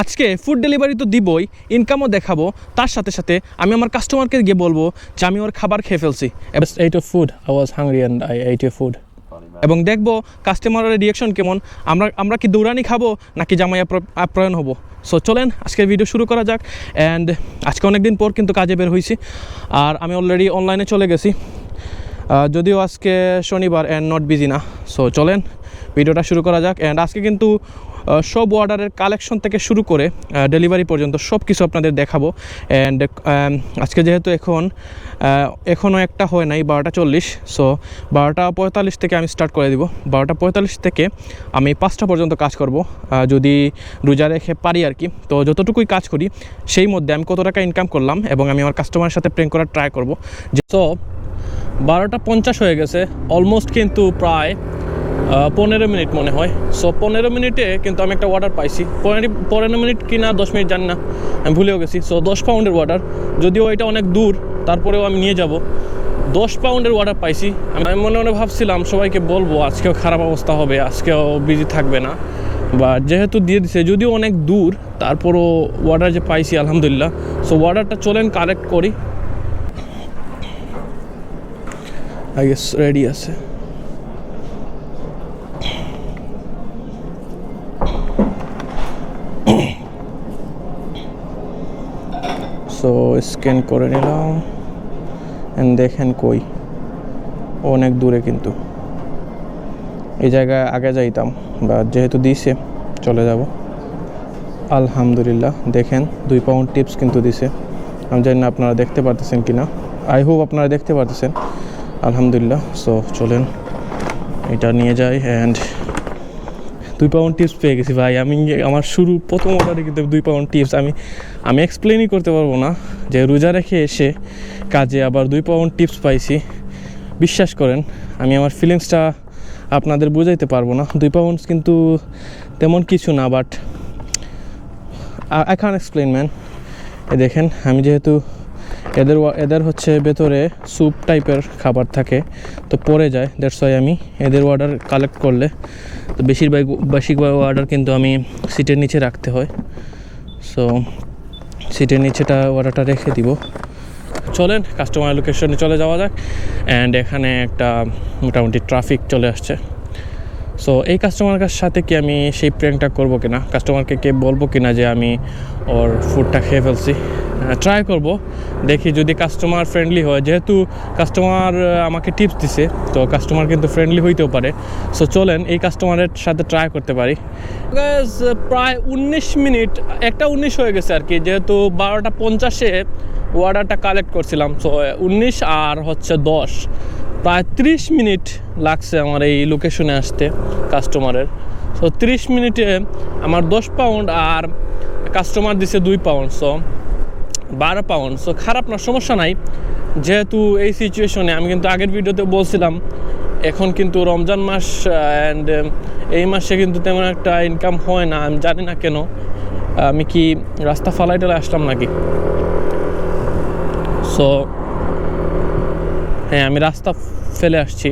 আজকে food delivery তো দিবই ইনকামও দেখাবো তার সাথে সাথে আমি আমার কাস্টমারকে গিয়ে বলব যে আমি ওর খাবার খেয়ে ফেলছি। Was hungry and I ate your এবং দেখব কাস্টমারের রিয়াকশন কেমন আমরা আমরা কি দৌড়ানি খাব নাকি জামাই আপ্যায়ন হব। সো চলেন আজকের ভিডিও শুরু করা যাক। অ্যান্ড আজকে অনেক দিন পর কিন্তু কাজে বের হয়েছি আর আমি অলরেডি অনলাইনে চলে গেছি। যদিও আজকে শনিবার অ্যান্ড নট বিজি না। সো চলেন ভিডিওটা শুরু করা যাক। অ্যান্ড আজকে কিন্তু সব অর্ডারের কালেকশন থেকে শুরু করে ডেলিভারি পর্যন্ত সব কিছু আপনাদের দেখাবো। অ্যান্ড আজকে যেহেতু এখন এখনও একটা হয় নাই, বারোটা চল্লিশ। সো বারোটা পঁয়তাল্লিশ থেকে আমি স্টার্ট করে দিব। বারোটা পঁয়তাল্লিশ থেকে আমি পাঁচটা পর্যন্ত কাজ করব। যদি রোজা রেখে পারি আর কি। তো যতটুকুই কাজ করি, সেই মধ্যে আমি কত টাকা ইনকাম করলাম এবং আমি আমার কাস্টমারের সাথে প্রেম করার ট্রাই করব। তো বারোটা পঞ্চাশ হয়ে গেছে অলমোস্ট কিন্তু প্রায় পনেরো মিনিট মনে হয়। সো পনেরো মিনিটে কিন্তু আমি একটা অর্ডার পাইছি। পনেরো মিনিট কি না, দশ মিনিট জানি না। আমি ভুলেও গেছি। সো দশ পাউন্ডের অর্ডার যদিও এটা অনেক দূর, তারপরেও আমি নিয়ে যাব। দশ পাউন্ডের অর্ডার পাইছি। আমি মনে মনে ভাবছিলাম, সবাইকে বলব, আজকেও খারাপ অবস্থা হবে, আজকেও বিজি থাকবে না। বা যেহেতু দিয়ে দিছে, যদিও অনেক দূর, তারপরও অর্ডার যে পাইছি, আলহামদুলিল্লাহ। সো অর্ডারটা চলেন কালেক্ট করি। আই গেস রেডি আছে। সো স্ক্যান করে নিলাম দেখেন কই। অনেক দূরে কিন্তু। এই জায়গায় আগে যাইতাম, বা যেহেতু দিছে, চলে যাব। আলহামদুলিল্লাহ, দেখেন, দুই পাউন্ড টিপস কিন্তু দিছে। আমি জানি না আপনারা দেখতে পারতেছেন কি না আই হোপ আপনারা দেখতে পারতেছেন। আলহামদুলিল্লাহ সো চলেন। এটা নিয়ে যাই অ্যান্ড দুই পাউন্ড টিপস পেয়ে গেছি ভাই। আমি আমার শুরু প্রথম অর্ডারে কিন্তু দুই পাউন্ড টিপস আমি আমি এক্সপ্লেনই করতে পারব না যে রোজা রেখে এসে কাজে আবার দুই পাউন্ড টিপস পাইছি। বিশ্বাস করেন, আমি আমার ফিলিংসটা আপনাদের বোঝাইতে পারব না। দুই পাউন্ডস কিন্তু তেমন কিছু না বাট আই এক্সপ্লেন ম্যান এ দেখেন, আমি যেহেতু এদের এদের হচ্ছে ভেতরে স্যুপ টাইপের খাবার থাকে, তো পড়ে যায় দ্যাটস ওয়াই আমি এদের অর্ডার কালেক্ট করলে, তো বেশিরভাগ বেশিরভাগ অর্ডার কিন্তু আমি সিটের নিচে রাখতে হয় সো সিটের নিচেটা অর্ডারটা রেখে দিব। চলেন কাস্টমার লোকেশনে চলে যাওয়া যাক অ্যান্ড এখানে একটা মোটামুটি ট্রাফিক চলে আসছে। সো এই কাস্টমারের সাথে কি আমি সেই প্র্যাঙ্কটা করব কিনা? কাস্টমারকে কে বলব কিনা যে আমি ওর ফুডটা খেয়ে ফেলছি? ট্রাই করব। দেখি যদি কাস্টমার ফ্রেন্ডলি হয়। যেহেতু কাস্টমার আমাকে টিপস দিছে, তো কাস্টমার কিন্তু ফ্রেন্ডলি হইতেও পারে। সো চলেন এই কাস্টমারের সাথে ট্রাই করতে পারি। প্রায় উনিশ মিনিট, একটা উনিশ হয়ে গেছে আর কি। যেহেতু বারোটা পঞ্চাশে অর্ডারটা কালেক্ট করছিলাম। সো উনিশ আর হচ্ছে দশ। প্রায় ত্রিশ মিনিট লাগছে আমার এই লোকেশনে আসতে কাস্টমারের সো ত্রিশ মিনিটে আমার দশ পাউন্ড আর কাস্টমার দিছে দুই পাউন্ড সো বারো পাউন্ড সো খারাপ না, সমস্যা নাই। যেহেতু এই সিচুয়েশনে আমি কিন্তু আগের ভিডিওতে বলছিলাম, এখন কিন্তু রমজান মাস অ্যান্ড এই মাসে কিন্তু তেমন একটা ইনকাম হয় না, আমি জানি না কেন। আমি কি রাস্তা ফালাই আসলাম নাকি? সো হ্যাঁ আমি রাস্তা ফেলে আসছি।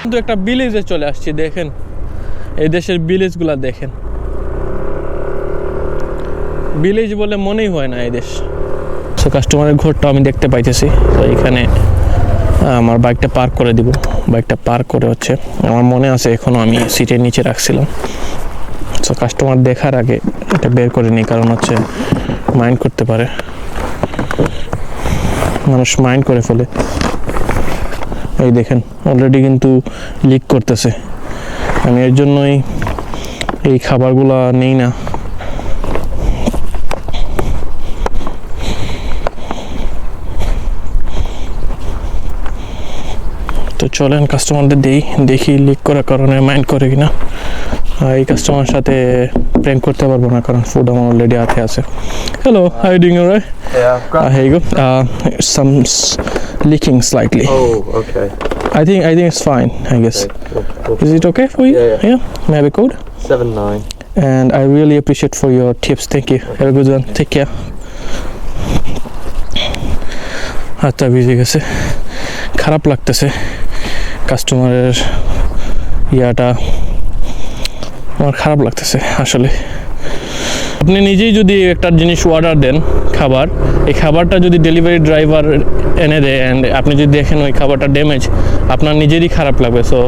কিন্তু একটা বিলেজে চলে আসছি, দেখেন। এই দেশের ভিলেজগুলো দেখেন। ভিলেজ বলে মনেই হয় না এই দেশ। সো কাস্টমারের ঘরটা আমি দেখতে পাইতেছি। তো এখানে আমার বাইকটা পার্ক করে দিব। বাইকটা পার্ক করে হচ্ছে, আমার মনে আছে এখনও আমি সিটের নিচে রাখছিলাম। সো কাস্টমার দেখার আগে এটা বের করে নিই, কারণ হচ্ছে মাইন্ড করতে পারে। মানুষ মাইন্ড করে ফেলে। এই দেখেন অলরেডি কিন্তু লিক করতেছে। আমি এর জন্যই এই খাবারগুলো নেই না। তো চলেন কাস্টমারদের দেই, দেখি লিক করার কারণে মাইন্ড করে কিনা। এই কাস্টমার সাথে প্র্যাঙ্ক করতে পারব না কারণ ফুড আমার অলরেডি হাতে আছে hello hi Yeah. Uh, go. Uh, some s- leaking slightly. Oh, okay. I think I think it's fine. I guess. okay. We'll, we'll Is it okay for you? Yeah, yeah. May I have a code? seven nine. And I really appreciate for your tips. Thank you. Have a good one. Take care. হাতটা ভিজে গেছে খারাপ লাগতেছে কাস্টমারের ইয়াটা আমার খারাপ লাগতেছে, আসলে। আপনি নিজেই যদি একটা জিনিস অর্ডার দেন, খাবার, এই খাবারটা যদি ডেলিভারি ড্রাইভার এনে দেয় অ্যান্ড আপনি যদি দেখেন ওই খাবারটা ড্যামেজ আপনার নিজেরই খারাপ লাগবে। সো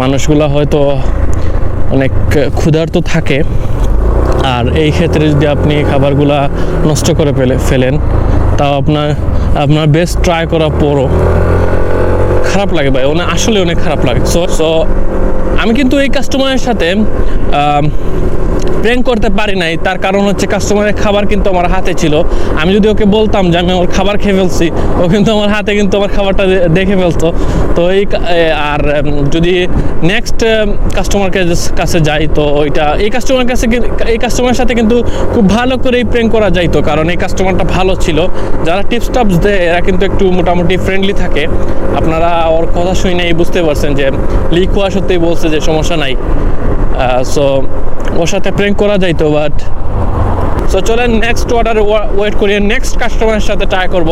মানুষগুলো হয়তো অনেক ক্ষুধার্ত থাকে। আর এই ক্ষেত্রে যদি আপনি খাবারগুলা নষ্ট করে ফেলে, ফেলেন, তাও আপনার আপনার বেস্ট ট্রাই করার পরও খারাপ লাগে ভাই। অনেক আসলে অনেক খারাপ লাগে। সো সো আমি কিন্তু এই কাস্টমারের সাথে প্র্যাঙ্ক করতে পারি নাই, তার কারণ হচ্ছে কাস্টমারের খাবার কিন্তু আমার হাতে ছিল। আমি যদি ওকে বলতাম যে আমি ওর খাবার খেয়ে ফেলছি, ও কিন্তু আমার হাতে কিন্তু আমার খাবারটা দেখে ফেলতো। তো এই আর যদি নেক্সট কাস্টমারকে কাছে যাই, তো ওইটা, এই কাস্টমার কাছে এই কাস্টমারের সাথে কিন্তু খুব ভালো করেই প্র্যাঙ্ক করা যাইতো, কারণ এই কাস্টমারটা ভালো ছিল। যারা টিপস টাপস দেয়, এরা কিন্তু একটু মোটামুটি ফ্রেন্ডলি থাকে। আপনারা ওর কথা শুনেই বুঝতে পারছেন যে লিক হওয়া সত্যিই বলছে যে সমস্যা নাই। সো ওর সাথে প্র্যাঙ্ক করা যাইতো বাট সো চলেন নেক্সট অর্ডার ওয়েট করি নেক্সট কাস্টমারের সাথে ট্রাই করব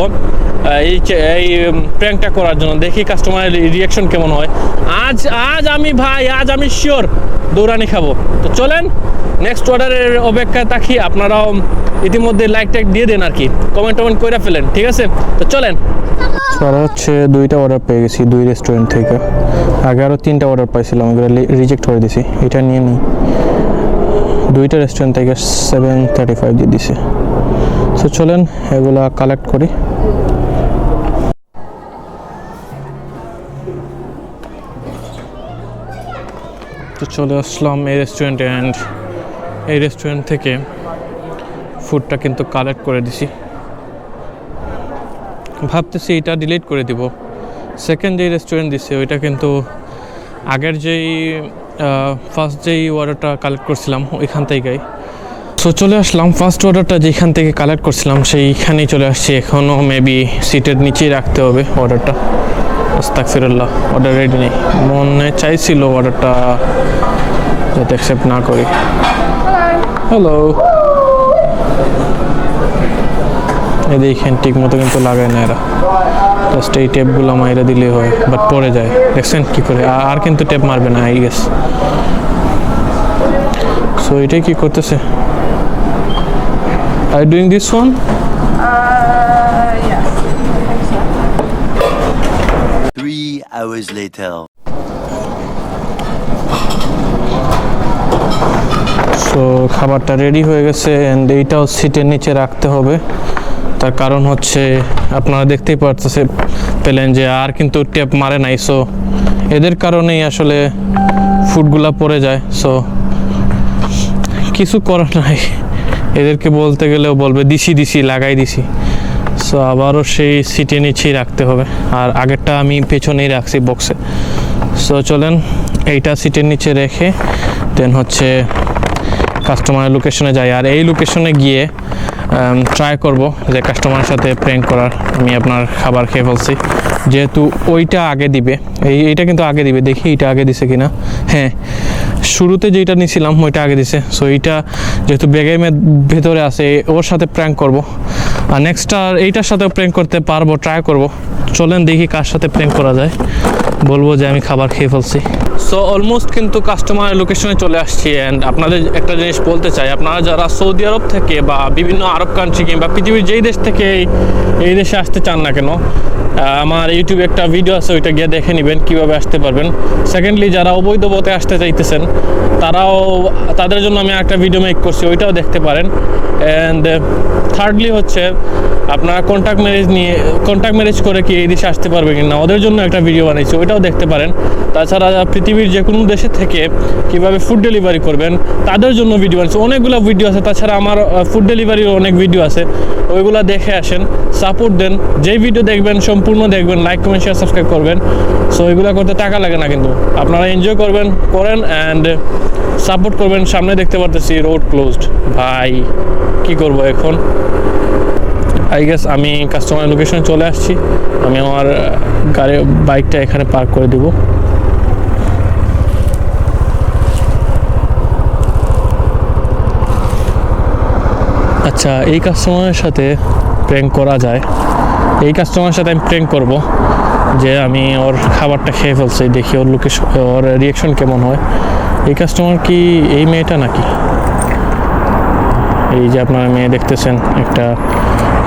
এই এই প্র্যাঙ্কটা করার জন্য, দেখি কাস্টমারের রিয়াকশন কেমন হয়। আজ আজ আমি ভাই, আজ আমি শিওর দৌড়ানি খাব। তো চলেন নেক্সট অর্ডারের অপেক্ষায় থাকি, আপনারাও ইতিমধ্যে লাইক টাইক দিয়ে দেন আর কি কমেন্ট টমেন্ট করে ফেলেন, ঠিক আছে? তো চলেন। আর হচ্ছে দুইটা অর্ডার পেয়ে গেছি, দুই রেস্টুরেন্ট থেকে। আগে আরও তিনটা অর্ডার পাইছিলাম রিজেক্ট করে দিছি, এটা নিয়ে নিই দুইটা রেস্টুরেন্ট থেকে সেভেন থার্টি ফাইভ দিয়ে দিছে। সো চলেন, এগুলা কালেক্ট করি। তো চলে আসলাম এই রেস্টুরেন্টে অ্যান্ড এই রেস্টুরেন্ট থেকে ফুডটা কিন্তু কালেক্ট করে দিছি। ভাবতেছি এটা ডিলিট করে দিব। সেকেন্ড যেই রেস্টুরেন্ট দিছে, ওইটা কিন্তু আগের যেই ফার্স্ট যেই অর্ডারটা কালেক্ট করছিলাম ওইখান থেকেই। সো চলে আসলাম ফার্স্ট অর্ডারটা যেখান থেকে কালেক্ট করছিলাম, সেইখানেই চলে আসছি। এখনও মেবি সিটের নিচেই রাখতে হবে অর্ডারটা আস্তাকফিরুল্লাহ অর্ডার রেডি নেই। মনে চাইছিল অর্ডারটা যাতে অ্যাকসেপ্ট না করি। হ্যালো এই দেখেন ঠিক মতো কিন্তু লাগায় না এরা। জাস্ট এই টেপগুলো মাইরা দিলে হয় বাট পড়ে যায়। দেখছেন কি করে? আর কিন্তু টেপ মারবে না আই গেস সো এটাই কি করতেছে? I doing this one Three hours later. So খাবারটা রেডি হয়ে গেছে অ্যান্ড এইটাও সিটের নিচে রাখতে হবে। তার কারণ হচ্ছে আপনারা দেখতেই পারতেছে পেলেন যে আর কিন্তু টেপ মারে নাই সো এদের কারণেই আসলে ফুডগুলা পড়ে যায় সো কিছু করার নাই। এদেরকে বলতে গেলেও বলবে, দিছি দিছি, লাগাই দিছি। সো আবারও সেই সিটে নিচেই রাখতে হবে, আর আগেরটা আমি পেছনেই রাখছি বক্সে সো চলেন, এইটা সিটের নিচে রেখে দেন হচ্ছে কাস্টমারের লোকেশনে যাই। আর এই লোকেশনে গিয়ে ট্রাই করব যে কাস্টমারের সাথে প্র্যাঙ্ক করার। আমি আপনার খাবার খেয়ে ফেলছি। যেহেতু ওইটা আগে দিবে। এই, এইটা কিন্তু আগে দিবে। দেখি এটা আগে দিছে কিনা। হ্যাঁ শুরুতে যেটা নিয়েছিলাম ওইটা আগে দিছে। সো এইটা যেহেতু ব্যাগের ভেতরে আছে, ওর সাথে প্র্যাঙ্ক করব। আর নেক্সট আর এইটার সাথেও প্র্যাঙ্ক করতে পারব ট্রাই করব। চলেন দেখি কার সাথে প্র্যাঙ্ক করা যায়। বলব যে আমি খাবার খেয়ে ফেলছি। সো অলমোস্ট কিন্তু কাস্টমারের লোকেশনে চলে আসছি অ্যান্ড আপনাদের একটা জিনিস বলতে চাই, আপনারা যারা সৌদি আরব থেকে বা বিভিন্ন আরব কান্ট্রি কিংবা পৃথিবীর যেই দেশ থেকে এই- দেশে আসতে চান না কেন আমার ইউটিউবে একটা ভিডিও আছে, ওইটা গিয়ে দেখে নেবেন, কীভাবে আসতে পারবেন। সেকেন্ডলি যারা অবৈধ পথে আসতে চাইতেছেন, তারাও, তাদের জন্য আমি একটা ভিডিও মেক করছি, ওইটাও দেখতে পারেন। অ্যান্ড থার্ডলি হচ্ছে, আপনারা কন্ট্যাক্ট ম্যারেজ নিয়ে কন্ট্যাক্ট ম্যারেজ করে কি এই দেশে আসতে পারবে কিনা, ওদের জন্য একটা ভিডিও বানিয়েছি ওইটাও দেখতে পারেন। তাছাড়া পৃথিবীর যে কোনো দেশে থেকে কীভাবে ফুড ডেলিভারি করবেন, তাদের জন্য ভিডিও আছে। অনেকগুলো ভিডিও আছে। তাছাড়া আমার ফুড ডেলিভারির অনেক ভিডিও আছে। ওইগুলো দেখে আসেন সাপোর্ট দেন। যেই ভিডিও দেখবেন, সম্পূর্ণ দেখবেন। লাইক কমেন্ট শেয়ার সাবস্ক্রাইব করবেন। সো এগুলো করতে টাকা লাগে না কিন্তু। আপনারা এনজয় করবেন, করেন অ্যান্ড সাপোর্ট করবেন। সামনে দেখতে পারতেছি রোড ক্লোজড ভাই, কি করব এখন? আই গেস আমি কাস্টমার লোকেশনে চলে আসছি। আমি আমার গাড়ি বাইকটা এখানে পার্ক করে দেব। আচ্ছা এই কাস্টমারের সাথে প্র্যাঙ্ক করা যায়। এই কাস্টমারের সাথে আমি প্র্যাঙ্ক করব যে আমি ওর খাবারটা খেয়ে ফেলছি, দেখি ওর লোকেশন ওর রিয়াকশন কেমন হয়। এই কাস্টমার কি এই মেয়েটা নাকি? এই যে আপনারা মেয়ে দেখতেছেন, একটা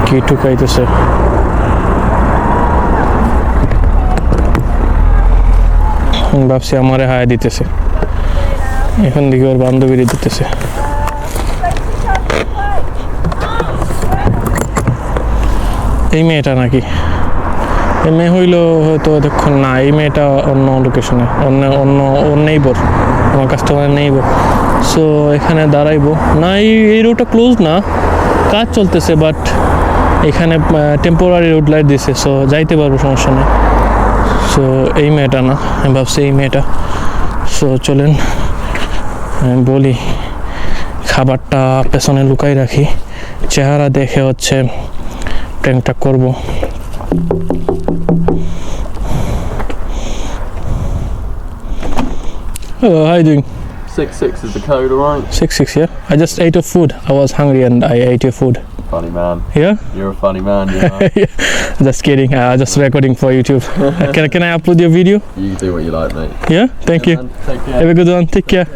কি টুকাইতেছে আমি ভাবছি আমারে হায়া দিতেছে। ওর দিতেছে। এই মেয়েটা নাকি? এই মেয়ে হইল হয়তো এতক্ষণ না, এই মেয়েটা অন্য লোকেশনে অন্য অন্য, ওর নেইবর আমার কাস্টমার নেইবর সো এখানে দাঁড়াইবো। না, এই এই রোডটা ক্লোজ না। কাজ চলতেছে বাট এখানে টেম্পোরারি রোড লাইট দিছে সো যাইতে পারব সমস্যা নেই সো এই মেয়েটা না আমি ভাবছি এই মেয়েটা সো চলেন আমি বলি খাবারটা পেছনে লুকাই রাখি চেহারা দেখে হচ্ছে প্র্যাঙ্কটা করব Hello, how you doing? Six six is the code, alright? Six six, yeah. I just ate your food. I was hungry and I ate your food. Funny man. Yeah? You're a funny man, you know. just kidding. Uh, just recording for YouTube. Uh, can can I upload your video? you can do what you like, mate. Yeah. Thank yeah, you. Man, take care. Have a good one. Take care.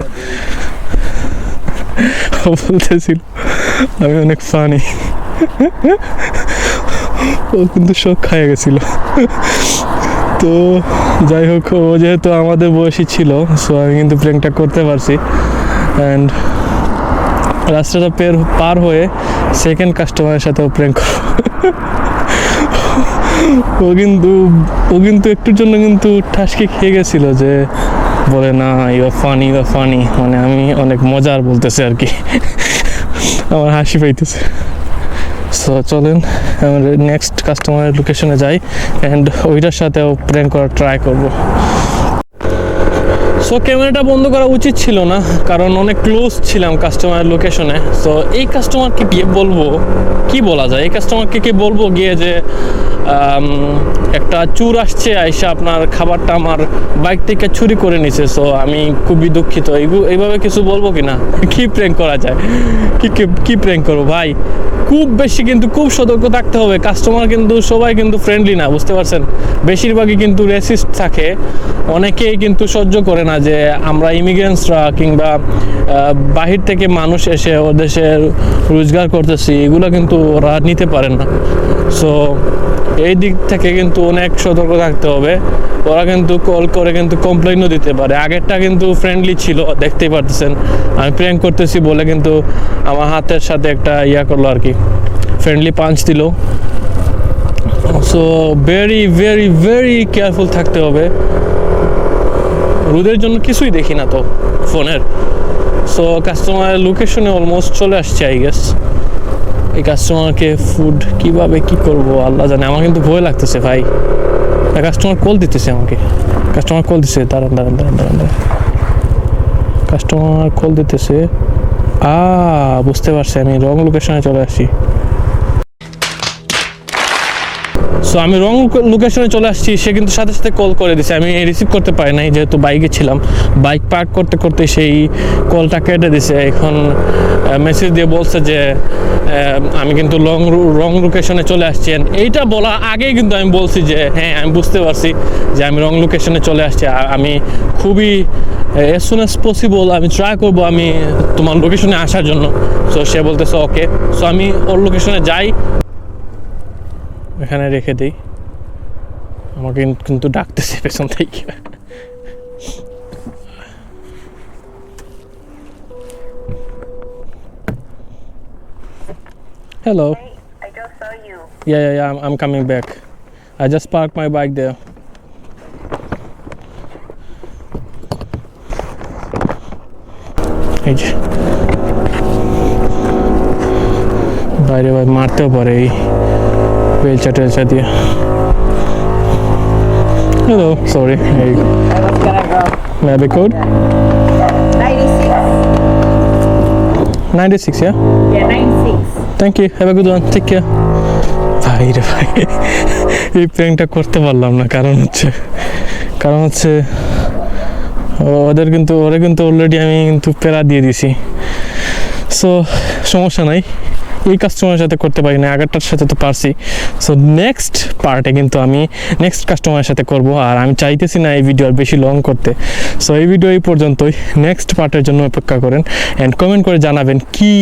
ও বলতেছিল আমি অনেক funny ও কিন্তু শখ খাইয়ে গেছিল তো যাই হোক ও যেহেতু আমাদের বয়সী ছিল সো আমি কিন্তু প্র্যাঙ্কটা করতে পারছি অ্যান্ড রাস্তাটা পের পার হয়ে সেকেন্ড কাস্টমারের সাথেও প্র্যাঙ্ক ও কিন্তু ও কিন্তু একটুর জন্য কিন্তু ঠাসকে খেয়ে গেছিল যে বলে, না ইউ ফানি ইউ ফানি মানে আমি অনেক মজার বলতেছে আর কি। আমার হাসি পাইতেছে। সো চলেন, আমরা নেক্সট কাস্টমারের লোকেশনে যাই অ্যান্ড ওইটার সাথেও প্র্যাঙ্ক করার ট্রাই করব। সো ক্যামেরাটা বন্ধ করা উচিত ছিল না, কারণ অনেক ক্লোজ ছিলাম কাস্টমারের লোকেশনে সো এই কাস্টমারকে গিয়ে বলব, কি বলা যায়? এই কাস্টমারকে কি বলব গিয়ে যে একটা চুর আসছে, আইসা আপনার খাবারটা আমার বাইক থেকে চুরি করে নিছে। সো আমি খুবই দুঃখিত। এইভাবে কিছু বলব কি না কি প্র্যাঙ্ক করা যায়? কি, কি- কি প্র্যাঙ্ক করব? ভাই খুব বেশি কিন্তু খুব সতর্ক থাকতে হবে। কাস্টমার কিন্তু সবাই কিন্তু ফ্রেন্ডলি না, বুঝতে পারছেন? বেশিরভাগই কিন্তু রেসিস্ট থাকে। অনেকেই কিন্তু সহ্য করে না যে আমরা ইমিগ্রেন্টসরা কিংবা বাহির থেকে মানুষ এসে ও দেশে রোজগার করতেছি, এগুলো কিন্তু ওরা নিতে পারে না। সো এই দিক থেকে কিন্তু অনেক সতর্ক থাকতে হবে। ওরা কিন্তু কল করে কিন্তু কমপ্লেনও দিতে পারে। আগেরটা কিন্তু ফ্রেন্ডলি ছিল, দেখতেই পারতেছেন। আমি প্র্যাঙ্ক করতেছি বলে কিন্তু আমার হাতের সাথে একটা ইয়া করল আর কি। ফ্রেন্ডলি পাঞ্চ দিল। So very very very careful থাকতে হবে। রোদের জন্য কিছুই দেখি না তো, ফোনের। সো কাস্টমারের লোকেশনে অলমোস্ট চলে আসছে আই গেস এই কাস্টমারকে ফুড কীভাবে কি করব, আল্লাহ জানে। আমার কিন্তু ভয় লাগতেছে ভাই। কাস্টমার কল দিতেছে আমাকে। কাস্টমার কল দিতেছে দাঁড়ান দাঁড়ান দাঁড়ান দাঁড়ান দাঁড়ান। কাস্টমার কল দিতেছে। আ বুঝতে পারছি আমি রং লোকেশনে চলে আসছি। সো আমি রং লোকেশনে চলে আসছি, সে কিন্তু সাথে সাথে কল করে দিছে। আমি রিসিভ করতে পারি নাই, যেহেতু বাইকে ছিলাম। বাইক পার্ক করতে করতে সেই কলটা কেটে দিছে। এখন মেসেজ দিয়ে বলছে যে আমি কিন্তু লং রং লোকেশনে চলে আসছি। এইটা বলা আগেই কিন্তু আমি বলছি যে হ্যাঁ আমি বুঝতে পারছি যে আমি রং লোকেশনে চলে আসছি। আমি খুবই এস সুন অ্যাজ পসিবল আমি ট্রাই করব আমি তোমার লোকেশনে আসার জন্য। সো সে বলতেছে ওকে সো আমি ওর লোকেশনে যাই। এখানে রেখে দিই আমাকে কিন্তু ডাকতেছে পেছন থেকে hello I just saw you. Yeah, yeah, yeah. I'm, I'm coming back. I just parked my bike there. এই যে বাইরে ভাই মারতেও পারে এই বেলচা টেলচা দিয়ে হ্যালো সরি এই I was gonna go. Maybe code 96. Ninety six yeah? Yeah, 96. Thank you have a good one take care ভাই রে ভাই এই প্র্যাঙ্কটা করতে পারলাম না। কারণ হচ্ছে কারণ হচ্ছে ওদের কিন্তু ওরা কিন্তু অলরেডি আমি কিন্তু প্যারা দিয়ে দিছি। সো সমস্যা নাই। এই কাস্টমারের সাথে করতে পারি না, আগেরটার সাথে তো পারছি। সো নেক্সট পার্টে কিন্তু আমি নেক্সট কাস্টমারের সাথে করব, আর আমি চাইতেছি না এই ভিডিও আর বেশি লং করতে। সো এই ভিডিও এই পর্যন্তই। নেক্সট পার্টের জন্য অপেক্ষা করেন অ্যান্ড কমেন্ট করে জানাবেন কি,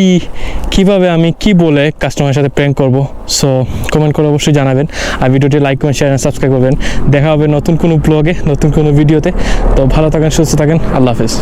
কীভাবে আমি কি বলে কাস্টমারের সাথে প্র্যাঙ্ক করব। সো কমেন্ট করে অবশ্যই জানাবেন। আর ভিডিওটি লাইক কমেন্ট শেয়ার সাবস্ক্রাইব করবেন। দেখা হবে নতুন কোনো ব্লগে নতুন কোনো ভিডিওতে তো, ভালো থাকেন, সুস্থ থাকেন। আল্লাহ হাফেজ।